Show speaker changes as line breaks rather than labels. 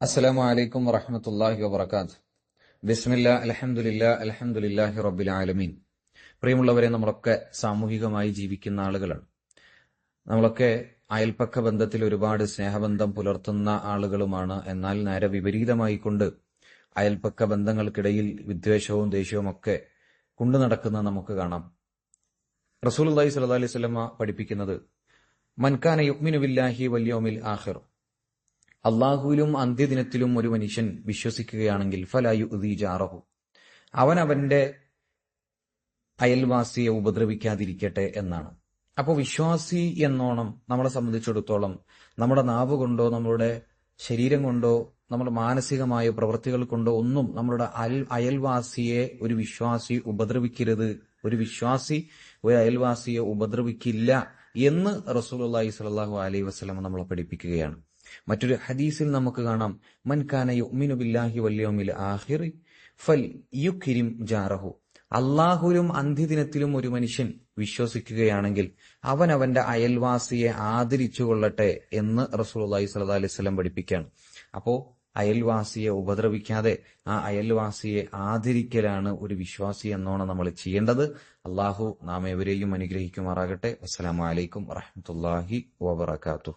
അസ്സലാമു അലൈക്കും വറഹമത്തല്ലാഹി വബർക്കാത്ത് ബിസ്മില്ല അലഹമുല്ല അലഹമുല്ലാഹി റബ്ബിൽ ആലമീൻ. പ്രിയമുള്ളവരെ നമ്മളൊക്കെ സാമൂഹികമായി ജീവിക്കുന്ന ആളുകളാണ്. നമ്മളൊക്കെ അയൽപ്പക്ക ബന്ധത്തിൽ ഒരുപാട് സ്നേഹബന്ധം പുലർത്തുന്ന ആളുകളുമാണ്. എന്നാൽ നേരെ വിപരീതമായി കൊണ്ട് അയൽപ്പക്ക ബന്ധങ്ങൾക്കിടയിൽ വിദ്വേഷവും ദേഷ്യവും ഒക്കെ കൊണ്ടു നടക്കുന്ന നമുക്ക് കാണാം. റസൂൽ അള്ളഹി അലൈഹി സ്വലമ പഠിപ്പിക്കുന്നത് മൻകാന യുക്മിനുബില്ലാഹി വല്യോമിൽ ആഹിർ അള്ളാഹുവിലും അന്ത്യദിനത്തിലും ഒരു മനുഷ്യൻ വിശ്വസിക്കുകയാണെങ്കിൽ ഫലായു ഉദീജാറഹു അവൻ അവന്റെ അയൽവാസിയെ ഉപദ്രവിക്കാതിരിക്കട്ടെ എന്നാണ്. അപ്പോൾ വിശ്വാസി എന്നോണം നമ്മളെ സംബന്ധിച്ചിടത്തോളം നമ്മുടെ നാവ് കൊണ്ടോ നമ്മുടെ ശരീരം കൊണ്ടോ നമ്മുടെ മാനസികമായ പ്രവൃത്തികൾ കൊണ്ടോ ഒന്നും നമ്മളുടെ അയൽ അയൽവാസിയെ ഒരു വിശ്വാസി ഉപദ്രവിക്കരുത്. ഒരു വിശ്വാസി ഒരു അയൽവാസിയെ ഉപദ്രവിക്കില്ല എന്ന് അള്ളാഹി സ്വലാഹു അലൈഹി വസ്ലം നമ്മളെ പഠിപ്പിക്കുകയാണ്. മറ്റൊരു ഹദീസിൽ നമുക്ക് കാണാം. മൻകാന യുമിനു ബില്ലാഹി വല്യൗമിൽ ആഖിറി ഫൽ യുക്രിം ജാറഹു. അള്ളാഹുലും അന്ത്യദിനത്തിലും ഒരു മനുഷ്യൻ വിശ്വസിക്കുകയാണെങ്കിൽ അവൻ അവന്റെ അയൽവാസിയെ ആദരിച്ചു കൊള്ളട്ടെ എന്ന് റസൂൽ അള്ളഹി സ്വലാ അലൈഹി സ്വലം പഠിപ്പിക്കുകയാണ്. അപ്പോ അയൽവാസിയെ ഉപദ്രവിക്കാതെ ആ അയൽവാസിയെ ആദരിക്കലാണ് ഒരു വിശ്വാസി എന്നോണം നമ്മൾ ചെയ്യേണ്ടത്. അള്ളാഹു നാം എവരെയും അനുഗ്രഹിക്കുമാറാകട്ടെ. അസ്സലാമലൈക്കും വറഹമത്തല്ലാഹി വബർക്കാത്തു